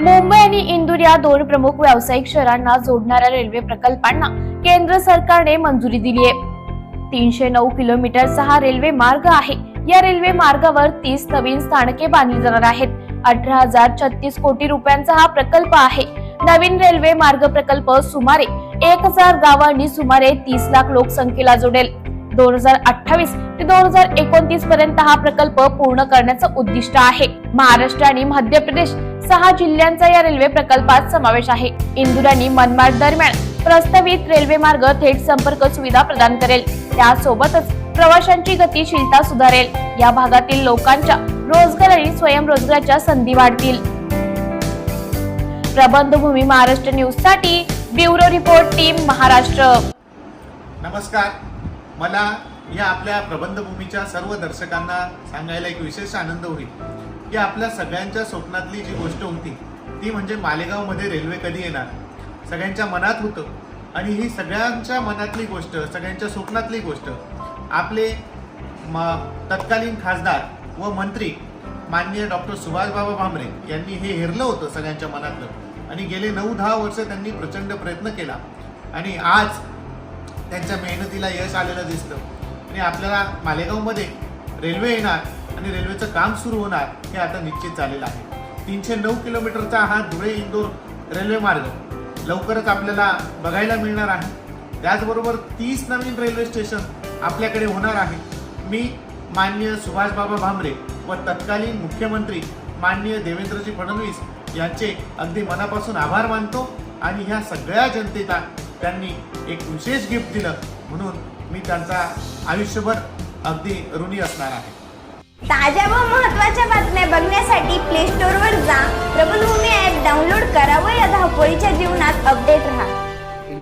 मुंबई आणि इंदूर या दोन प्रमुख व्यावसायिक शहरांना जोडणाऱ्या रेल्वे प्रकल्पांना केंद्र सरकारने मंजुरी दिली आहे. तीनशे नऊ किलोमीटरचा हा रेल्वे मार्ग आहे. या रेल्वे मार्गावर तीस नवीन स्थानके बांधली जाणार आहेत. अठरा हजार छत्तीस कोटी रुपयांचा हा प्रकल्प आहे. नवीन रेल्वे मार्ग प्रकल्प सुमारे एक हजार गावांनी सुमारे तीस लाख लोकसंख्येला जोडेल. दोन हजार अठ्ठावीस ते दोन हजार एकोणतीस पर्यंत हा प्रकल्प पूर्ण करण्याचं उद्दिष्ट आहे. महाराष्ट्र आणि मध्य प्रदेश सहा जिल्ह्यांचा या रेल्वे प्रकल्पात समावेश आहे. इंदूर आणि मनमाड दरम्यान प्रस्तावित रेल्वे मार्ग थेट संपर्क सुविधा प्रदान करेल. त्यासोबतच प्रवाशांची गतिशीलता सुधारेल. या भागातील लोकांच्या रोजगार आणि स्वयंरोजगाराच्या संधी वाढतील. प्रबंधभूमी महाराष्ट्र न्यूजसाठी ब्युरो रिपोर्ट टीम महाराष्ट्र. नमस्कार. मला या आपल्या प्रबंधभूमीच्या सर्व दर्शकांना सांगायला एक विशेष आनंद होईल. की आपल्या सगळ्यांच्या स्वप्नातली जी गोष्ट होती ती म्हणजे मालेगावमध्ये रेल्वे कधी येणार? सगळ्यांच्या मनात होतं. आणि ही सगळ्यांच्या मनातली गोष्ट सगळ्यांच्या स्वप्नातली गोष्ट आपले म तत्कालीन खासदार व मंत्री माननीय डॉक्टर सुभाषबाबा भामरे यांनी हे हेरलं होतं सगळ्यांच्या मनातलं. आणि गेले नऊ दहा वर्ष त्यांनी प्रचंड प्रयत्न केला. आणि आज त्यांच्या मेहनतीला यश आलेलं दिसतं आणि आपल्याला मालेगावमध्ये रेल्वे येणार आणि रेल्वेचं काम सुरू होणार हे आता निश्चित झालेलं आहे. तीनशे नऊ किलोमीटरचा हा धुळे इंदोर रेल्वे मार्ग लवकरच आपल्याला बघायला मिळणार आहे. त्याचबरोबर तीस नवीन रेल्वे स्टेशन आपल्याकडे होणार आहे. मी माननीय सुभाषबाबा भामरे व तत्कालीन मुख्यमंत्री माननीय देवेंद्रजी फडणवीस यांचे अगदी मनापासून आभार मानतो आणि ह्या सगळ्या जनतेचा त्यांनी एक विशेष गिफ्ट दिलं. म्हणून मी त्यांचा आयुष्यभर अगदी ऋणी असणार आहे. ताज्या व महत्त्वाच्या बातम्या बघण्यासाठी प्ले स्टोअरवर जा. प्रबलभूमी ॲप डाउनलोड करा व या धावपळीच्या जीवनात अपडेट राहा.